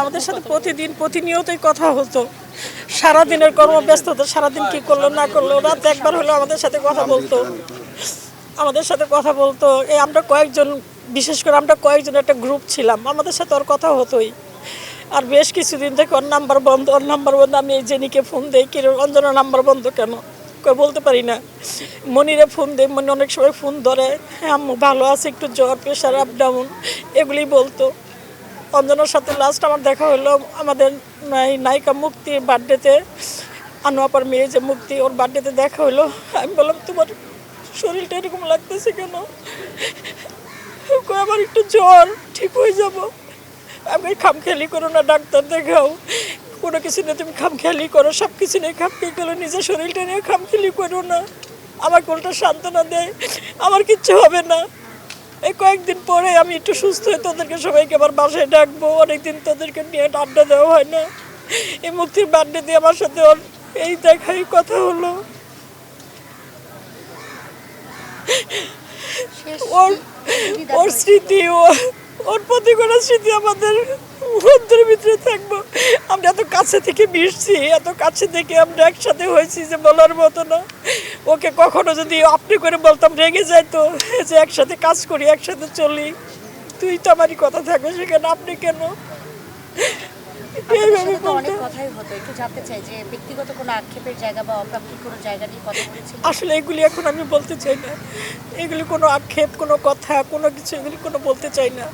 আমাদের সাথে প্রতিদিন, প্রতিনিয়তই কথা হতো। সারাদিনের কর্মব্যস্ততা, সারাদিন কি করল, না করল, রাত একবার হলো আমাদের সাথে কথা বলতো। আমাদের সাথে কথা বলতো। এই আমরা কয়েকজন, বিশেষ করে আমরা কয়েকজন একটা গ্রুপ ছিলাম, আমাদের সাথে ওর কথা হতোই। আর বেশ কিছুদিন থেকে ওর নাম্বার বন্ধ, ওর নাম্বার বন্ধ, আমি এই জেনিকে ফোন দিই, কি অঞ্জনার নাম্বার বন্ধ কেন? বলতে পারি না। মনিরে ফোন দেয় মনি অনেক সময় ফোন ধরে হ্যাঁ আম্মু, ভালো আছে, একটু জ্বর প্রেশার আপ ডাউন এগুলি বলতো। অঞ্জনার সাথে লাস্ট আমার দেখা হলো আমাদের নায়িকা মুক্তির বার্থডেতে আনোয়াপার মেয়ে যে মুক্তি, ওর বার্থডেতে দেখা হলো। আমি বললাম, তোমার শরীরটা এরকম লাগতেছে কেন? আমার একটু জ্বর, ঠিক হয়ে যাব। আমি খামখেয়ালি করো না, ডাক্তার দেখাও। কোনো কিছু নিয়ে তুমি খামখেয়ালি করো সব কিছু নিয়ে খাম খামখেয়ালি করো নিজের শরীরটা নিয়ে খামখেয়ালি করো না। আমার উল্টা সান্ত্বনা দেয়, আমার কিচ্ছু হবে না। এই কয়েকদিন পরে আমি একটু সুস্থ হয়ে তোদেরকে সবাইকে আবার বাসায় ডাকবো। অনেকদিন তোদেরকে নিয়ে আড্ডা দেওয়া হয় না। এই মুক্তির বার্থডে দিয়ে আমার সাথে ওর এই দেখাই কথা হলো। ওর ওর স্মৃতি ওর প্রতি কোনো স্মৃতি আমাদের অন্তরের ভিতরে থাকব। আমরা এত কাছে থেকে মিশছি এত কাছে থেকে আমরা একসাথে হয়েছি যে বলার মতো না। ওকে কখনো যদি আপনি করে বলতাম রেগে যাইতো যে একসাথে কাজ করি একসাথে চলি। তুই তো আমারই কথা থাকবে সেখানে আপনি কেন? আসলে এগুলি এখন আমি বলতে চাই না। এগুলি কোনো আক্ষেপ কোনো কথা কোনো কিছু এগুলি কোনো বলতে চাই না।